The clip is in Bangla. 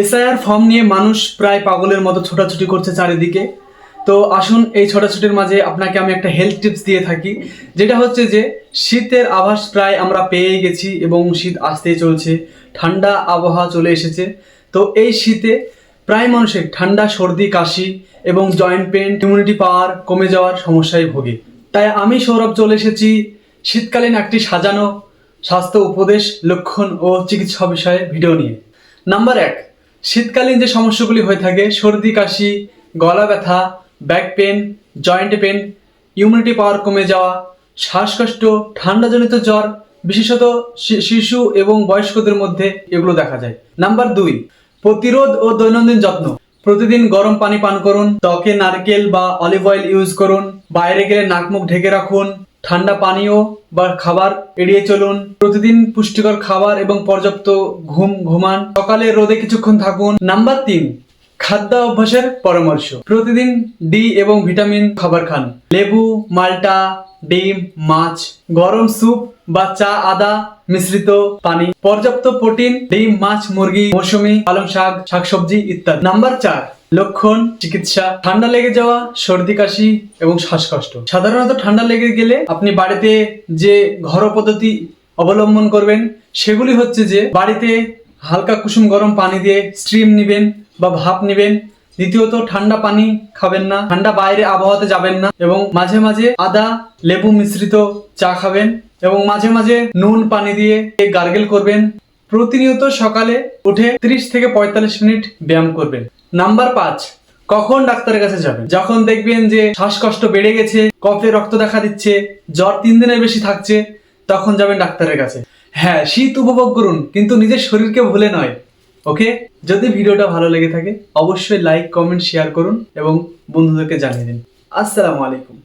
এসআইআর ফর্ম নিয়ে মানুষ প্রায় পাগলের মতো ছোটাছুটি করছে চারিদিকে। তো আসুন এই ছোটাছুটির মাঝে আপনাকে আমি একটা হেলথ টিপস দিয়ে থাকি, যেটা হচ্ছে যে শীতের আভাস প্রায় আমরা পেয়ে গেছি এবং শীত আসতেই চলছে, ঠান্ডা আবহাওয়া চলে এসেছে। তো এই শীতে প্রায় মানুষের ঠান্ডা, সর্দি, কাশি এবং জয়েন্ট পেন ইমিউনিটি পাওয়ার কমে যাওয়ার সমস্যায় ভোগে। তাই আমি সৌরভ চলে এসেছি। শীতকালীন একটি সাজানো স্বাস্থ্য উপদেশ, লক্ষণ ও চিকিৎসা বিষয়ে ভিডিও নিয়ে। নাম্বার এক শীতকালীন যে সমস্যাগুলি হয়ে থাকে, সর্দি, কাশি, গলা ব্যথা back pain joint pain immunity power কমে যাওয়া, শ্বাসকষ্ট, ঠান্ডাজনিত জ্বর, বিশেষত শিশু এবং বয়স্কদের মধ্যে এগুলো দেখা যায়। নাম্বার দুই, প্রতিরোধ ও দৈনন্দিন যত্ন। প্রতিদিন গরম পানি পান করুন, ত্বকে নারকেল বা অলিভ অয়েল ইউজ করুন, বাইরে গেলে নাক মুখ ঢেকে রাখুন ঠান্ডা পানীয় বা খাবার এড়িয়ে চলুন। প্রতিদিন পুষ্টিকর খাবার এবং পর্যাপ্ত ঘুম ঘুমান। সকালে রোদে কিছুক্ষণ থাকুন। নাম্বার তিন, খাদ্য অভ্যাসের পরামর্শ। প্রতিদিন ডি এবং ভিটামিন খাবার খান। লেবু, মাল্টা, ডিম, মাছ, গরম স্যুপ বা চা, আদা মিশ্রিত পানি, পর্যাপ্ত প্রোটিন, ডিম, মাছ, মুরগি, মৌসুমি, পালং শাক, শাকসবজি ইত্যাদি। নাম্বার চার লক্ষণ, চিকিৎসা, ঠান্ডা লেগে যাওয়া, সর্দি, কাশি এবং শ্বাসকষ্ট। সাধারণত ঠান্ডা লেগে গেলে আপনি বাড়িতে যে ঘরোয়া পদ্ধতি অবলম্বন করবেন, সেগুলি হচ্ছে যে বাড়িতে হালকা কুসুম গরম পানি দিয়ে স্ট্রিম নেবেন বা ভাপ নেবেন। দ্বিতীয়ত, ঠান্ডা পানি খাবেন না, ঠান্ডা বাইরে আবহাওয়াতে যাবেন না এবং মাঝে মাঝে আদা, লেবু মিশ্রিত চা খাবেন এবং মাঝে মাঝে নুন পানি দিয়ে গার্গেল করবেন। প্রতিনিয়ত সকালে উঠে 30 থেকে পঁয়তাল্লিশ মিনিট ব্যায়াম করবেন। নাম্বার পাঁচ, কখন ডাক্তারের কাছে যাবেন? যখন দেখবেন যে শ্বাসকষ্ট বেড়ে গেছে, কফে রক্ত দেখা দিচ্ছে, জ্বর তিন দিনের বেশি থাকছে, তখন যাবেন ডাক্তারের কাছে। হ্যাঁ শীত উপভোগ করুন, কিন্তু নিজের শরীরকে ভুলে নয়, ওকে? যদি ভিডিওটা ভালো লেগে থাকে, অবশ্যই লাইক কমেন্ট শেয়ার করুন এবং বন্ধুদেরকে জানিয়ে দিন। আসসালামু আলাইকুম।